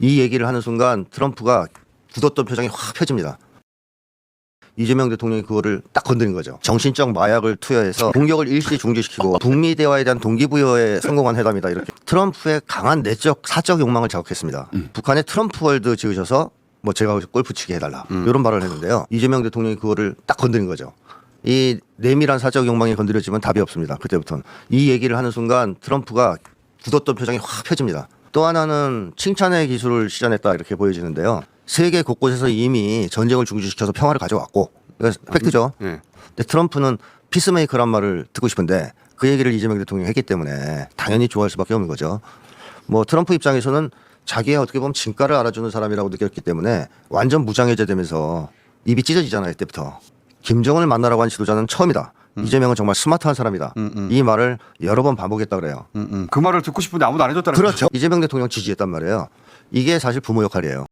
이 얘기를 하는 순간 트럼프가 굳었던 표정이 확 펴집니다. 이재명 대통령이 그거를 딱 건드린 거죠. 정신적 마약을 투여해서 공격을 일시 중지시키고 북미 대화에 대한 동기부여에 성공한 회담이다 이렇게 트럼프의 강한 내적 사적 욕망을 자극했습니다. 북한의 트럼프 월드 지으셔서 뭐 제가 골프 치게 해달라 이런 말을 했는데요. 이재명 대통령이 그거를 딱 건드린 거죠. 이 내밀한 사적 욕망이 건드려지면 답이 없습니다. 그때부터는 이 얘기를 하는 순간 트럼프가 굳었던 표정이 확 펴집니다. 또 하나는 칭찬의 기술을 시전했다 이렇게 보여지는데요. 세계 곳곳에서 이미 전쟁을 중지시켜서 평화를 가져왔고 이거 팩트죠. 예. 근데 트럼프는 피스메이커란 말을 듣고 싶은데 그 얘기를 이재명 대통령이 했기 때문에 당연히 좋아할 수밖에 없는 거죠. 뭐 트럼프 입장에서는 자기의 어떻게 보면 진가를 알아주는 사람이라고 느꼈기 때문에 완전 무장해제되면서 입이 찢어지잖아요. 이때부터. 김정은을 만나라고 한 지도자는 처음이다. 이재명은 정말 스마트한 사람이다. 이 말을 여러 번 반복했다 그래요. 음, 음. 그 말을 듣고 싶은데 아무도 안 해줬다는 그렇죠. 이재명 대통령 지지했단 말이에요. 이게 사실 부모 역할이에요.